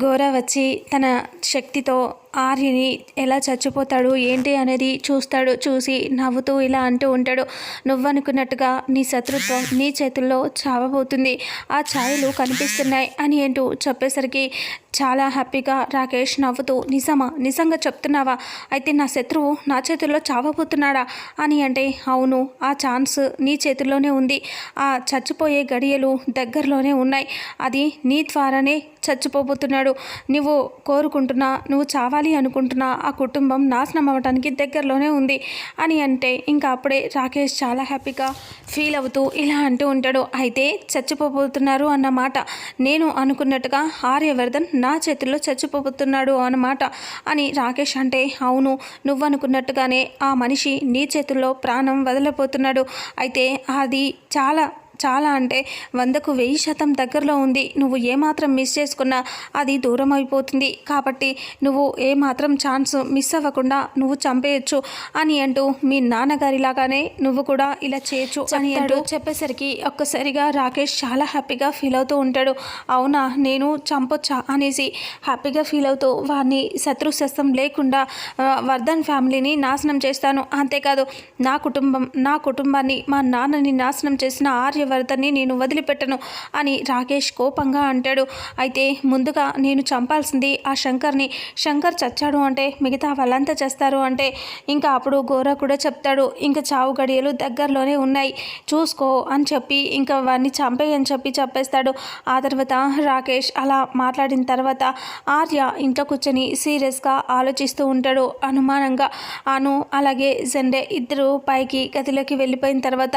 గోరా వచ్చి తన శక్తితో ఆర్యని ఎలా చచ్చిపోతాడు ఏంటి అనేది చూస్తాడు చూసి నవ్వుతూ ఇలా అంటూ ఉంటాడు. నువ్వనుకున్నట్టుగా నీ శత్రుత్వం నీ చేతుల్లో చావబోతుంది. ఆ ఛాయలు కనిపిస్తున్నాయి అని ఏంటో చెప్పేసరికి చాలా హ్యాపీగా రాకేష్ నవ్వుతూ నిజమా? నిజంగా చెప్తున్నావా? అయితే నా శత్రువు నా చేతుల్లో చావబోతున్నాడా? అని అంటే అవును ఆ ఛాన్స్ నీ చేతుల్లోనే ఉంది. ఆ చచ్చిపోయే గడియలు దగ్గరలోనే ఉన్నాయి. అది నీ ద్వారానే చచ్చిపోబోతున్నాడు. నువ్వు కోరుకుంటున్నా నువ్వు చావాలి అనుకుంటున్నా ఆ కుటుంబం నాశనం అవ్వడానికి దగ్గరలోనే ఉంది. అని అంటే ఇంకా అప్పుడే రాకేష్ చాలా హ్యాపీగా ఫీల్ అవుతూ ఇలా అంటూ ఉంటాడు. అయితే చచ్చిపోబోతున్నారు అన్నమాట నేను అనుకున్నట్టుగా ఆర్యవర్ధన్ నా చేతుల్లో చచ్చిపోతున్నాడు అన్నమాట అని రాకేష్ అంటే అవును నువ్వు అనుకున్నట్టుగానే ఆ మనిషి నీ చేతుల్లో ప్రాణం వదలపోతున్నాడు అయితే అది చాలా చాలా అంటే వందకు వెయ్యి శాతం దగ్గరలో ఉంది. నువ్వు ఏమాత్రం మిస్ చేసుకున్నా అది దూరం అయిపోతుంది కాబట్టి నువ్వు ఏమాత్రం ఛాన్స్ మిస్ అవ్వకుండా నువ్వు చంపేయచ్చు అని అంటూ మీ నాన్నగారిలాగానే నువ్వు కూడా ఇలా చేయొచ్చు అని అంటూ చెప్పేసరికి ఒక్కసారిగా రాకేష్ చాలా హ్యాపీగా ఫీల్ అవుతూ ఉంటాడు. అవునా నేను చంపొచ్చా అనేసి హ్యాపీగా ఫీల్ అవుతూ వారిని శత్రుశస్తం లేకుండా ఆ, వర్ధన్ ఫ్యామిలీని నాశనం చేస్తాను. అంతేకాదు నా కుటుంబం నా కుటుంబాన్ని మా నాన్నని నాశనం చేసిన ఆర్యవర్ధన్ని నేను వదిలిపెట్టను అని రాకేష్ కోపంగా అంటాడు. అయితే ముందుగా నేను చంపాల్సింది ఆ శంకర్ని. శంకర్ చచ్చాడు అంటే మిగతా వాళ్ళంతా చేస్తారు అంటే ఇంకా అప్పుడు గోరా కూడా చెప్తాడు. ఇంకా చావు గడియలు దగ్గరలోనే ఉన్నాయి. చూసుకో అని చెప్పి ఇంకా వాడిని చంపేయని చెప్పి చెప్పేస్తాడు. ఆ తర్వాత రాకేష్ అలా మాట్లాడిన తర్వాత ఆర్య ఇంట్లో కూర్చొని సీరియస్గా ఆలోచిస్తూ ఉంటాడు. అనుమానంగా అను అలాగే జెండే ఇద్దరు పైకి గదిలోకి వెళ్ళిపోయిన తర్వాత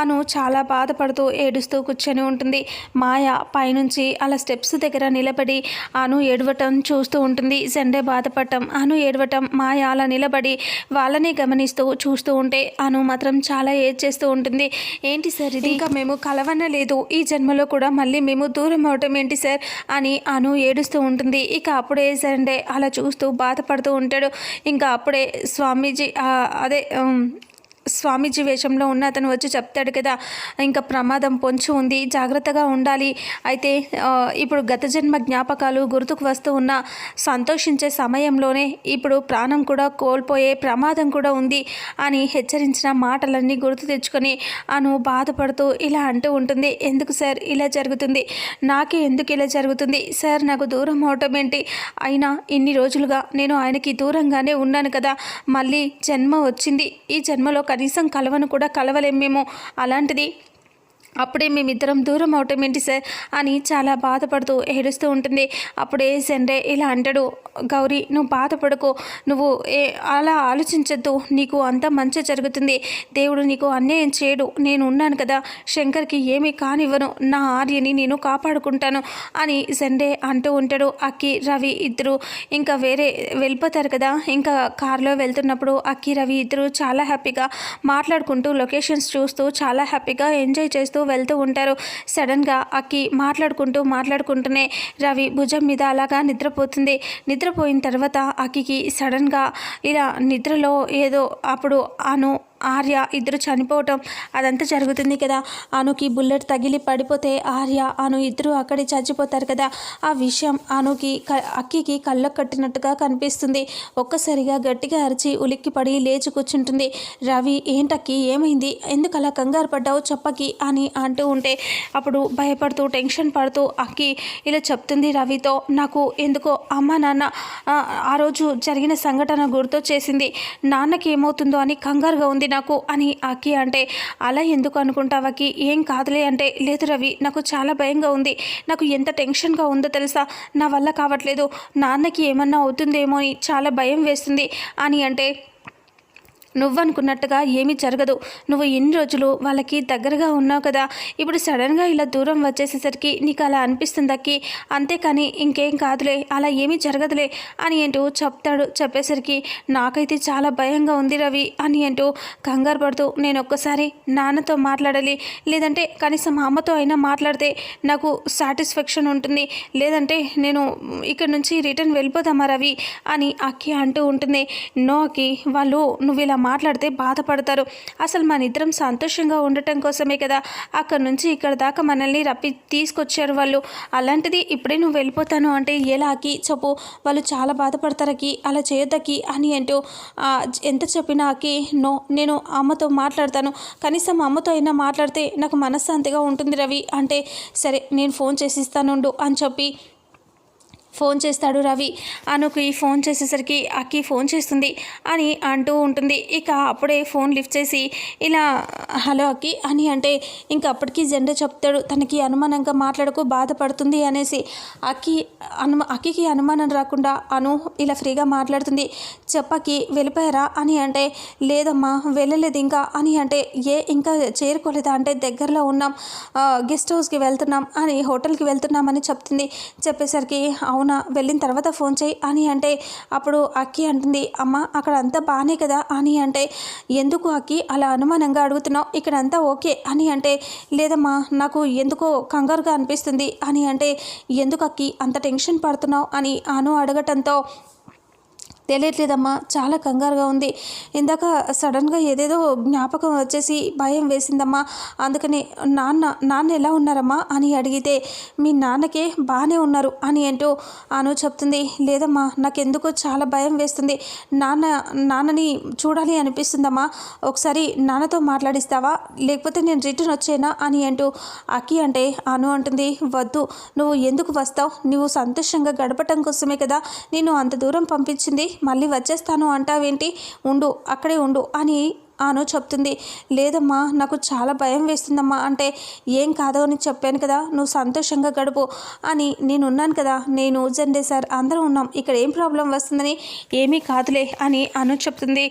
అను చాలా బాధపడుతూ ఏడుస్తూ కూర్చొని ఉంటుంది. మాయ పైనుంచి అలా స్టెప్స్ దగ్గర నిలబడి అను ఏడవటం చూస్తూ ఉంటుంది. సండే బాధపడటం అను ఏడవటం మాయ అలా నిలబడి వాళ్ళని గమనిస్తూ చూస్తూ ఉంటే అను మాత్రం చాలా ఏడ్చేస్తూ ఉంటుంది. ఏంటి సార్ ఇది? ఇంకా మేము కలవన లేదు ఈ జన్మలో కూడా మళ్ళీ మేము దూరం అవటం ఏంటి సార్? అని అను ఏడుస్తూ ఉంటుంది. ఇక అప్పుడే సండే అలా చూస్తూ బాధపడుతూ ఉంటాడు. ఇంకా అప్పుడే స్వామీజీ అదే స్వామీజీ వేషంలో ఉన్న అతను వచ్చి చెప్తాడు కదా ఇంకా ప్రమాదం పొంచి ఉంది జాగ్రత్తగా ఉండాలి. అయితే ఇప్పుడు గత జన్మ జ్ఞాపకాలు గుర్తుకు వస్తూ ఉన్న సంతోషించే సమయంలోనే ఇప్పుడు ప్రాణం కూడా కోల్పోయే ప్రమాదం కూడా ఉంది అని హెచ్చరించిన మాటలన్నీ గుర్తు తెచ్చుకొని అను బాధపడుతూ ఇలా అంటూ ఉంటుంది. ఎందుకు సార్ ఇలా జరుగుతుంది? నాకే ఎందుకు ఇలా జరుగుతుంది? సార్ నాకు దూరం అవటం ఏంటి? అయినా ఇన్ని రోజులుగా నేను ఆయనకి దూరంగానే ఉన్నాను కదా మళ్ళీ జన్మ వచ్చింది. ఈ జన్మలో కనీసం కలవను కూడా కలవలేం మేము. అలాంటిది అప్పుడే మేమిద్దరం దూరం అవటం ఏంటి సార్? అని చాలా బాధపడుతూ ఏడుస్తూ ఉంటుంది. అప్పుడే సండే ఇలా అంటాడు గౌరీ నువ్వు బాధపడకు. నువ్వు ఏ అలా ఆలోచించద్దు. నీకు అంత మంచి జరుగుతుంది. దేవుడు నీకు అన్యాయం చేయడు. నేను ఉన్నాను కదా. శంకర్కి ఏమీ కానివ్వను. నా ఆర్యని నేను కాపాడుకుంటాను అని సండే అంటూ ఉంటాడు. అక్కి రవి ఇద్దరు ఇంకా వేరే వెళ్ళిపోతారు కదా. ఇంకా కారులో వెళ్తున్నప్పుడు అక్కి రవి ఇద్దరు చాలా హ్యాపీగా మాట్లాడుకుంటూ లొకేషన్స్ చూస్తూ చాలా హ్యాపీగా ఎంజాయ్ చేస్తూ వెళ్తూ ఉంటారు. సడన్గా అక్కి మాట్లాడుకుంటూ మాట్లాడుకుంటూనే రవి భుజం మీద అలాగా నిద్రపోతుంది. నిద్రపోయిన తర్వాత అక్కికి సడన్గా ఇలా నిద్రలో ఏదో అప్పుడు అను ఆర్య ఇద్దరు చనిపోవటం అదంతా జరుగుతుంది కదా. అనుకి బుల్లెట్ తగిలి పడిపోతే ఆర్య అను ఇద్దరు అక్కడే చచ్చిపోతారు కదా. ఆ విషయం అనుకి అక్కికి కళ్ళ కట్టినట్టుగా కనిపిస్తుంది. ఒక్కసారిగా గట్టిగా అరిచి ఉలిక్కిపడి లేచి కూర్చుంటుంది. రవి ఏంటక్కి ఏమైంది? ఎందుకు అలా కంగారు పడ్డావు చెప్పకి? అని అంటూ ఉంటే అప్పుడు భయపడుతూ టెన్షన్ పడుతూ అక్కి ఇలా చెప్తుంది రవితో నాకు ఎందుకో అమ్మ నాన్న ఆ, ఆ రోజు జరిగిన సంఘటన గుర్తొచ్చేసింది. నాన్నకి ఏమవుతుందో అని కంగారుగా ఉంది. నాకు అని అక్కి అంటే అలా ఎందుకు అనుకుంటావకి ఏం కాదులే అంటే లేదు రవి నాకు చాలా భయంగా ఉంది. నాకు ఎంత టెన్షన్గా ఉందో తెలుసా? నా వల్ల కావట్లేదు. నాన్నకి ఏమన్నా అవుతుందేమో అని చాలా భయం వేస్తుంది అని అంటే నువ్వనుకున్నట్టుగా ఏమీ జరగదు. నువ్వు ఎన్ని రోజులు వాళ్ళకి దగ్గరగా ఉన్నావు కదా? ఇప్పుడు సడన్గా ఇలా దూరం వచ్చేసేసరికి నీకు అలా అనిపిస్తుంది అక్కి? అంతేకాని ఇంకేం కాదులే అలా ఏమీ జరగదులే అని అంటూ చెప్తాడు. చెప్పేసరికి నాకైతే చాలా భయంగా ఉంది రవి అని అంటూ కంగారు పడుతూ నేను ఒక్కసారి నాన్నతో మాట్లాడాలి. లేదంటే కనీసం అమ్మతో అయినా మాట్లాడితే నాకు సాటిస్ఫాక్షన్ ఉంటుంది. లేదంటే నేను ఇక్కడ నుంచి రిటర్న్ వెళ్ళిపోదామా రవి అని అక్కి అంటూ ఉంటుంది. నో అక్కి వాళ్ళు నువ్వు ఇలా మాట్లాడితే బాధపడతారు. అసలు మన ఇద్దరం సంతోషంగా ఉండటం కోసమే కదా. అక్కడ నుంచి ఇక్కడ దాకా మనల్ని రప్పి తీసుకొచ్చారు వాళ్ళు. అలాంటిది ఇప్పుడే నువ్వు వెళ్ళిపోతాను అంటే ఎలాకి చెప్పు. వాళ్ళు చాలా బాధపడతారకి అలా చేయొద్దకి అని అంటూ ఎంత చెప్పినాకి నో నేను అమ్మతో మాట్లాడతాను. కనీసం అమ్మతో అయినా మాట్లాడితే నాకు మనశ్శాంతిగా ఉంటుంది రవి. అంటే సరే నేను ఫోన్ చేసి ఇస్తానుండు అని చెప్పి ఫోన్ చేస్తాడు రవి. అనుకి ఫోన్ చేసేసరికి అక్కి ఫోన్ చేస్తుంది అని అంటూ ఉంటుంది. ఇక అప్పుడే ఫోన్ లిఫ్ట్ చేసి ఇలా హలో అక్కి అని అంటే ఇంక అప్పటికి జెండా చెప్తాడు. తనకి అనుమానంగా మాట్లాడకు బాధపడుతుంది అనేసి అక్కి అను అక్కికి అనుమానం రాకుండా అను ఇలా ఫ్రీగా మాట్లాడుతుంది. చెప్పకి వెళ్ళిపోయారా అని అంటే లేదమ్మా వెళ్ళలేదు ఇంకా అని అంటే ఏ ఇంకా చేరుకోలేదా అంటే దగ్గరలో ఉన్నాం గెస్ట్ హౌస్కి వెళ్తున్నాం అని హోటల్కి వెళ్తున్నామని చెప్తుంది. చెప్పేసరికి అవును వెళ్ళిన తర్వాత ఫోన్ చేయి అని అంటే అప్పుడు అక్కి అంటుంది అమ్మ అక్కడ అంతా బాగానే కదా అని అంటే ఎందుకు అక్కి అలా అనుమానంగా అడుగుతున్నావు? ఇక్కడ అంతా ఓకే అని అంటే లేదమ్మా నాకు ఎందుకో కంగారుగా అనిపిస్తుంది అని అంటే ఎందుకు అక్కి అంత టెన్షన్ పడుతున్నావు? అని అను అడగటంతో తెలియట్లేదమ్మా. చాలా కంగారుగా ఉంది. ఇందాక సడన్గా ఏదేదో జ్ఞాపకం వచ్చేసి భయం వేసిందమ్మా. అందుకని నాన్న నాన్న ఎలా ఉన్నారమ్మా అని అడిగితే మీ నాన్నకే బాగానే ఉన్నారు అని అంటూ అను చెప్తుంది. లేదమ్మా నాకెందుకో చాలా భయం వేస్తుంది. నాన్న నాన్నని చూడాలి అనిపిస్తుందమ్మా. ఒకసారి నాన్నతో మాట్లాడిస్తావా? లేకపోతే నేను రిటర్న్ వచ్చేనా అని అంటూ అక్కి అంటే అను అంటుంది. వద్దు నువ్వు ఎందుకు వస్తావు? నువ్వు సంతోషంగా గడపటం కోసమే కదా నేను అంత దూరం పంపించింది మళ్ళీ వచ్చేస్తాను అంటావేంటి? ఉండు అక్కడే ఉండు అని అను చెప్తుంది. లేదమ్మా నాకు చాలా భయం వేస్తుందమ్మా. అంటే ఏం కాదు అని చెప్పాను కదా నువ్వు సంతోషంగా గడుపు అని నేను ఉన్నాను కదా నేను జెండే సార్ అందరం ఉన్నాం. ఇక్కడ ఏం ప్రాబ్లం వస్తుందని ఏమీ కాదులే అని అను చెప్తుంది.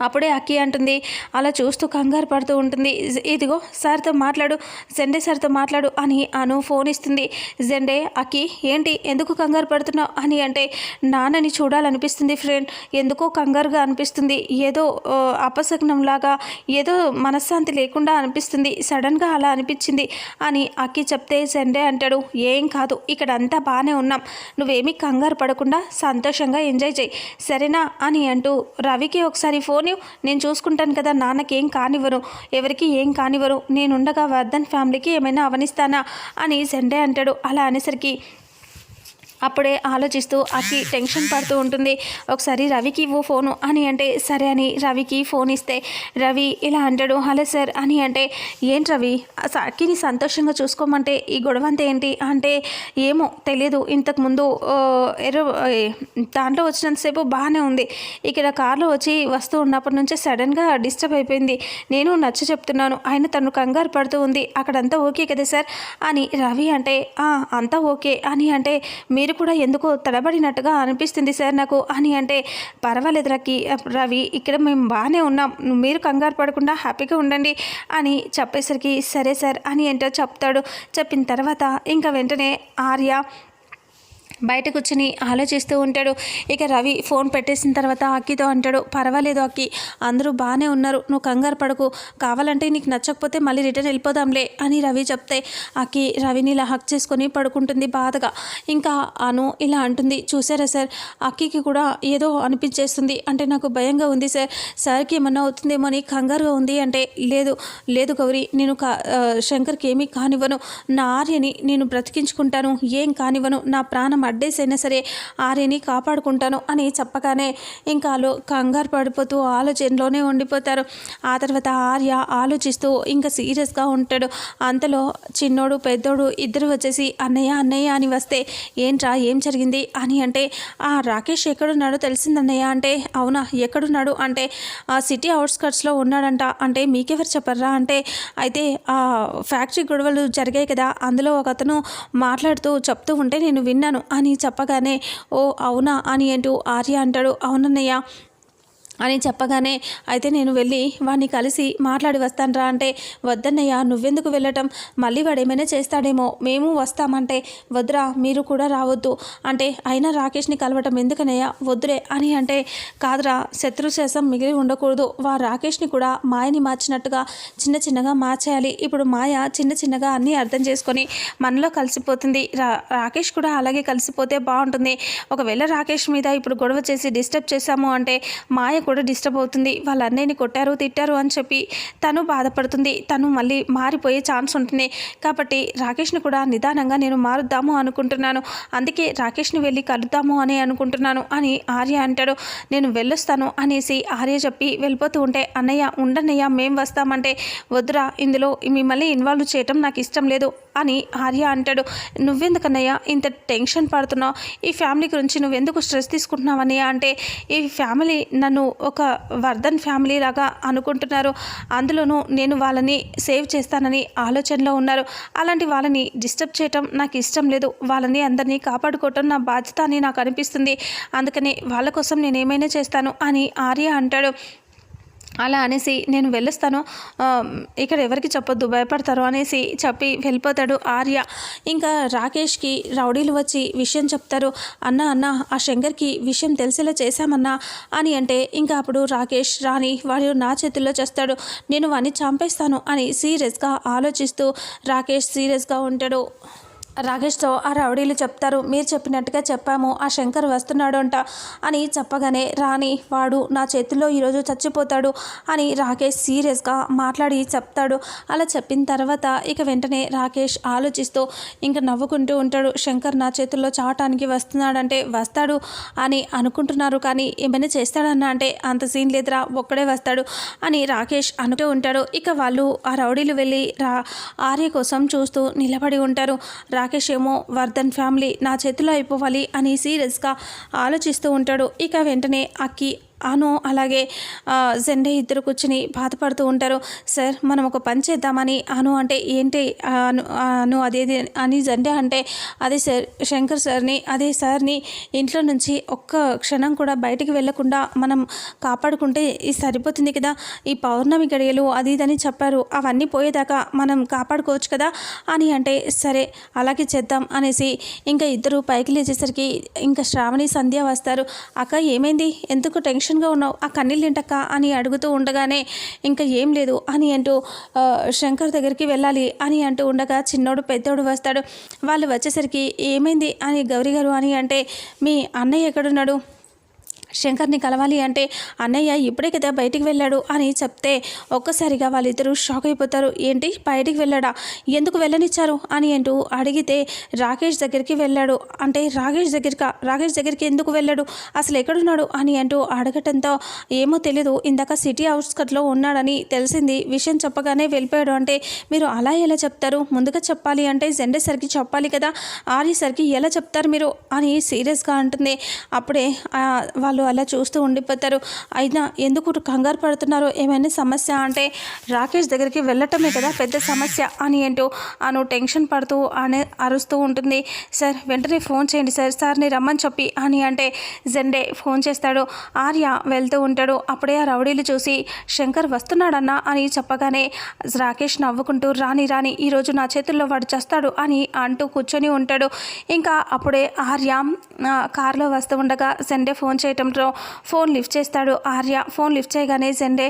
అప్పుడే అక్కి అంటుంది అలా చూస్తూ కంగారు పడుతూ ఉంటుంది. ఇదిగో సార్తో మాట్లాడు జెండే సార్తో మాట్లాడు అని అను ఫోన్ ఇస్తుంది. జెండే అక్కి ఏంటి ఎందుకు కంగారు పడుతున్నావు? అని అంటే నాన్నని చూడాలనిపిస్తుంది ఫ్రెండ్ ఎందుకో కంగారుగా అనిపిస్తుంది. ఏదో అపశకనంలాగా ఏదో మనశ్శాంతి లేకుండా అనిపిస్తుంది సడన్గా అలా అనిపించింది అని అక్కి చెప్తే జెండే అంటాడు. ఏం కాదు ఇక్కడ అంతా బాగానే ఉన్నాం. నువ్వేమీ కంగారు పడకుండా సంతోషంగా ఎంజాయ్ చేయి. సరేనా? అని అంటూ రవికి ఒకసారి ఫోన్ పోనీ నేను చూసుకుంటాను కదా నాన్నకి ఏం కానివ్వరు ఎవరికి ఏం కానివ్వరు నేనుండగా వర్ధన్ ఫ్యామిలీకి ఏమైనా అవనిస్తానా అని సెండే అంటాడు. అలా అనేసరికి అప్పుడే ఆలోచిస్తూ అక్కి టెన్షన్ పడుతూ ఉంటుంది. ఒకసారి రవికి ఇవ్వు ఫోను అని అంటే సరే అని రవికి ఫోన్ ఇస్తే రవి ఇలా అంటాడు హలో సార్ అని అంటే ఏంటి రవి అస- అక్కిని సంతోషంగా చూసుకోమంటే ఈ గొడవ అంతా ఏంటి? అంటే ఏమో తెలియదు ఇంతకుముందు ఎర్ర దాంట్లో వచ్చినంతసేపు బాగానే ఉంది. ఇక్కడ కార్లో వచ్చి వస్తూ ఉన్నప్పటి నుంచే సడన్గా డిస్టర్బ్ అయిపోయింది. నేను నచ్చ చెప్తున్నాను ఆయన తను కంగారు పడుతూ ఉంది అక్కడంతా ఓకే కదా సార్? అని రవి అంటే అంతా ఓకే అని అంటే మీరు కూడా ఎందుకో తడబడినట్టుగా అనిపిస్తుంది సార్ నాకు. అని అంటే పర్వాలేదు రకి రవి ఇక్కడ మేము బాగానే ఉన్నాం. మీరు కంగారు పడకుండా హ్యాపీగా ఉండండి అని చెప్పేసరికి సరే సార్ అని ఏంటో చెప్తాడు. చెప్పిన తర్వాత ఇంకా వెంటనే ఆర్య బయట కూర్చుని ఆలోచిస్తూ ఉంటాడు. ఇక రవి ఫోన్ పెట్టేసిన తర్వాత అక్కితో అంటాడు పర్వాలేదు అక్కి అందరూ బాగానే ఉన్నారు నువ్వు కంగారు పడకు. కావాలంటే నీకు నచ్చకపోతే మళ్ళీ రిటర్న్ వెళ్ళిపోదాంలే అని రవి చెప్తే. అక్కి రవిని ఇలా హక్ చేసుకొని పడుకుంటుంది బాధగా. ఇంకా అను ఇలా అంటుంది చూసారా సార్ అక్కికి కూడా ఏదో అనిపించేస్తుంది. అంటే నాకు భయంగా ఉంది సార్. సార్కి ఏమన్నా అవుతుందేమో అని కంగారుగా ఉంది అంటే లేదు లేదు గౌరీ నేను కా శంకర్కి ఏమీ కానివ్వను. నా ఆర్యని నేను బ్రతికించుకుంటాను. ఏం కానివ్వను. నా ప్రాణం మడ్డేసైనా సరే ఆర్యని కాపాడుకుంటాను అని చెప్పగానే ఇంకా వాళ్ళు కంగారు పడిపోతూ ఆలోచనలోనే ఉండిపోతారు. ఆ తర్వాత ఆర్య ఆలోచిస్తూ ఇంకా సీరియస్గా ఉంటాడు. అంతలో చిన్నోడు పెద్దోడు ఇద్దరు వచ్చేసి అన్నయ్య అన్నయ్య అని వస్తే ఏంట్రా ఏం జరిగింది? అని అంటే ఆ రాకేష్ ఎక్కడున్నాడో తెలిసిందన్నయ్య అంటే అవునా ఎక్కడున్నాడు? అంటే ఆ సిటీ అవుట్స్కట్స్లో ఉన్నాడంట. అంటే మీకెవరు చెప్పర్రా? అంటే అయితే ఆ ఫ్యాక్టరీ గొడవలు జరిగాయి కదా. అందులో ఒక అతను మాట్లాడుతూ చెప్తూ ఉంటే నేను విన్నాను. అని చెప్పగానే ఓ అవునా? అని అంటూ ఆర్య అంటాడు. అవునన్నయ్య అని చెప్పగానే అయితే నేను వెళ్ళి వాడిని కలిసి మాట్లాడి వస్తానరా అంటే వద్దన్నయ్య నువ్వెందుకు వెళ్ళటం? మళ్ళీ వాడు ఏమైనా చేస్తాడేమో మేము వస్తామంటే వద్దురా మీరు కూడా రావద్దు. అంటే అయినా రాకేష్ని కలవటం ఎందుకనయ్యా వద్దురే అని అంటే కాదురా శత్రుశేషం మిగిలి ఉండకూడదు. వా రాకేష్ని కూడా మాయని మార్చినట్టుగా చిన్న చిన్నగా మార్చేయాలి. ఇప్పుడు మాయ చిన్న చిన్నగా అన్నీ అర్థం చేసుకొని మనలో కలిసిపోతుంది. రా రాకేష్ కూడా అలాగే కలిసిపోతే బాగుంటుంది. ఒకవేళ రాకేష్ మీద ఇప్పుడు గొడవ చేసి డిస్టర్బ్ చేశాము అంటే మాయ కూడా డిస్టర్బ్ అవుతుంది. వాళ్ళ అన్నయ్యని కొట్టారు తిట్టారు అని చెప్పి తను బాధపడుతుంది. తను మళ్ళీ మారిపోయే ఛాన్స్ ఉంటుంది. కాబట్టి రాకేష్ని కూడా నిదానంగా నేను మారుద్దాము అనుకుంటున్నాను. అందుకే రాకేష్ని వెళ్ళి కలుద్దాము అని అనుకుంటున్నాను అని ఆర్య అంటాడు. నేను వెళ్ళొస్తాను అనేసి ఆర్య చెప్పి వెళ్ళిపోతూ ఉంటే అన్నయ్య ఉండన్నయ్య మేం వస్తామంటే వద్దురా ఇందులో మిమ్మల్ని ఇన్వాల్వ్ చేయటం నాకు ఇష్టం లేదు అని ఆర్య అంటాడు. నువ్వెందుకన్నయ్య ఇంత టెన్షన్ పడుతున్నావు? ఈ ఫ్యామిలీ గురించి నువ్వెందుకు స్ట్రెస్ తీసుకుంటున్నావు అన్నయ్య అంటే ఈ ఫ్యామిలీ నన్ను ఒక వర్ధన్ ఫ్యామిలీ లాగా అనుకుంటున్నారు. అందులోనూ నేను వాళ్ళని సేవ్ చేస్తానని ఆలోచనలో ఉన్నారు. అలాంటి వాళ్ళని డిస్టర్బ్ చేయటం నాకు ఇష్టం లేదు. వాళ్ళని అందరినీ కాపాడుకోవటం నా బాధ్యత అని నాకు అనిపిస్తుంది. అందుకని వాళ్ళ కోసం నేను ఏమైనా చేస్తాను అని ఆర్య అంటాడు. అలా అనేసి నేను వెళ్ళొస్తాను. ఇక్కడ ఎవరికి చెప్పొద్దు భయపడతారు అనేసి చెప్పి వెళ్ళిపోతాడు ఆర్య. ఇంకా రాకేష్కి రౌడీలు వచ్చి విషయం చెప్తారు. అన్న అన్న ఆ శంకర్కి విషయం తెలిసేలా చేశామన్నా అని అంటే ఇంకా అప్పుడు రాకేష్ రాని వాడు నా చేతుల్లో చేస్తాడు. నేను వాడిని చంపేస్తాను అని సీరియస్గా ఆలోచిస్తూ రాకేష్ సీరియస్గా ఉంటాడు. రాకేష్తో ఆ రౌడీలు చెప్తారు. మీరు చెప్పినట్టుగా చెప్పాము. ఆ శంకర్ వస్తున్నాడు అంట అని చెప్పగానే రాని వాడు నా చేతిలో ఈరోజు చచ్చిపోతాడు అని రాకేష్ సీరియస్గా మాట్లాడి చెప్తాడు. అలా చెప్పిన తర్వాత ఇక వెంటనే రాకేష్ ఆలోచిస్తూ ఇంకా నవ్వుకుంటూ ఉంటాడు. శంకర్ నా చేతుల్లో చావటానికి వస్తున్నాడంటే వస్తాడు అని అనుకుంటున్నారు. కానీ ఏమైనా చేస్తాడన్నా అంటే అంత సీన్ లేదురా ఒక్కడే వస్తాడు అని రాకేష్ అనుకుంటూ ఉంటాడు. ఇక వాళ్ళు ఆ రౌడీలు వెళ్ళి రా ఆర్య కోసం చూస్తూ నిలబడి ఉంటారు. రాకేష్ ఏమో వర్ధన్ ఫ్యామిలీ నా చేతిలో అయిపోవాలి అని సీరియస్గా ఆలోచిస్తూ ఉంటాడు. ఇక వెంటనే అక్కి అను అలాగే జెండే ఇద్దరు కూర్చుని బాధపడుతూ ఉంటారు. సార్ మనం ఒక పని చేద్దామని అను అంటే ఏంటి? అను అను అదేది అని జెండే అంటే అదే సార్ శంకర్ సార్ని అదే సార్ని ఇంట్లో నుంచి ఒక్క క్షణం కూడా బయటికి వెళ్ళకుండా మనం కాపాడుకుంటే ఇది సరిపోతుంది కదా? ఈ పౌర్ణమి గడియలు అది ఇదని చెప్పారు. అవన్నీ పోయేదాకా మనం కాపాడుకోవచ్చు కదా అని అంటే సరే అలాగే చేద్దాం అనేసి ఇంకా ఇద్దరు పైకి లేచేసరికి ఇంకా శ్రావణి సంధ్య వస్తారు. అక్క ఏమైంది? ఎందుకు టెన్షన్ టెన్షన్గా ఉన్నావు. ఆ కన్నీళ్ళు ఏంటక్క అని అడుగుతూ ఉండగానే ఇంకా ఏం లేదు అని అంటూ శంకర్ దగ్గరికి వెళ్ళాలి అని అంటూ ఉండగా చిన్నోడు పెద్దోడు వస్తాడు. వాళ్ళు వచ్చేసరికి ఏమైంది అని గౌరీ గారు అని అంటే మీ అన్నయ్య ఎక్కడున్నాడు? శంకర్ని కలవాలి అంటే అన్నయ్య ఇప్పుడే కదా బయటికి వెళ్ళాడు అని చెప్తే ఒక్కసారిగా వాళ్ళిద్దరూ షాక్ అయిపోతారు. ఏంటి? బయటికి వెళ్ళాడా? ఎందుకు వెళ్ళనిచ్చారు? అని అంటూ అడిగితే రాకేష్ దగ్గరికి వెళ్ళాడు. అంటే రాకేష్ దగ్గరికా? రాకేష్ దగ్గరికి ఎందుకు వెళ్ళాడు? అసలు ఎక్కడున్నాడు? అని అంటూ అడగటంతో ఏమో తెలీదు ఇందాక సిటీ అవుట్స్కట్లో ఉన్నాడని తెలిసింది. విషయం చెప్పగానే వెళ్ళిపోయాడు అంటే మీరు అలా ఎలా చెప్తారు? ముందుగా చెప్పాలి అంటే జెండే సరికి చెప్పాలి కదా? ఆర్య సరికి ఎలా చెప్తారు మీరు? అని సీరియస్గా అంటుంది. అప్పుడే వాళ్ళు వాళ్ళు అలా చూస్తూ ఉండిపోతారు. అయినా ఎందుకు కంగారు పడుతున్నారు ఏమైనా సమస్య అంటే రాకేష్ దగ్గరికి వెళ్ళటమే కదా పెద్ద సమస్య అని ఏంటో అను టెన్షన్ పడుతూ అనే అరుస్తూ ఉంటుంది. సార్ వెంటనే ఫోన్ చేయండి సార్ సార్ని రమ్మని చెప్పి అని అంటే జెండే ఫోన్ చేస్తాడు. ఆర్య వెళ్తూ ఉంటాడు. అప్పుడే ఆ రౌడీలు చూసి శంకర్ వస్తున్నాడన్నా అని చెప్పగానే రాకేష్ నవ్వుకుంటూ రాని రాని ఈరోజు నా చేతుల్లో వాడు చేస్తాడు అని అంటూ కూర్చొని ఉంటాడు. ఇంకా అప్పుడే ఆర్య కారులో వస్తూ ఉండగా జెండే ఫోన్ చేయటంతో ఫోన్ లిఫ్ట్ చేస్తాడు ఆర్య. ఫోన్ లిఫ్ట్ చేయగానే జెండే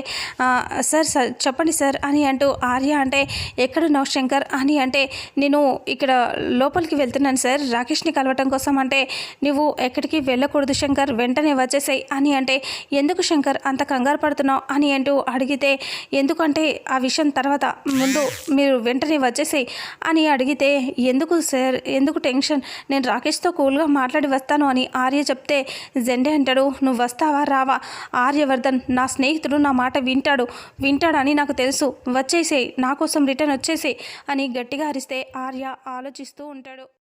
సార్ సార్ చెప్పండి సార్ అని అంటూ ఆర్య అంటే ఎక్కడున్నావు శంకర్ అని అంటే నేను ఇక్కడ లోపలికి వెళ్తున్నాను సార్. రాకేష్ని కలవటం కోసం అంటే నువ్వు ఎక్కడికి వెళ్ళకూడదు శంకర్ వెంటనే వచ్చేసాయి అని అంటే ఎందుకు శంకర్ అంత కంగారు పడుతున్నావు అని అంటూ అడిగితే ఎందుకంటే ఆ విషయం తర్వాత ముందు మీరు వెంటనే వచ్చేసాయి అని అడిగితే ఎందుకు సార్? ఎందుకు టెన్షన్? నేను రాకేష్తో కూల్గా మాట్లాడి వస్తాను అని ఆర్య చెప్తే జెండే అంటాడు నువ్వు వస్తావా? రావా? ఆర్యవర్ధన్ నా స్నేహితుడు నా మాట వింటాడు. వింటాడని నాకు తెలుసు. వచ్చేసేయి. నా కోసం రిటర్న్ వచ్చేసేయి అని గట్టిగా అరిస్తే ఆర్య ఆలోచిస్తూ ఉంటాడు.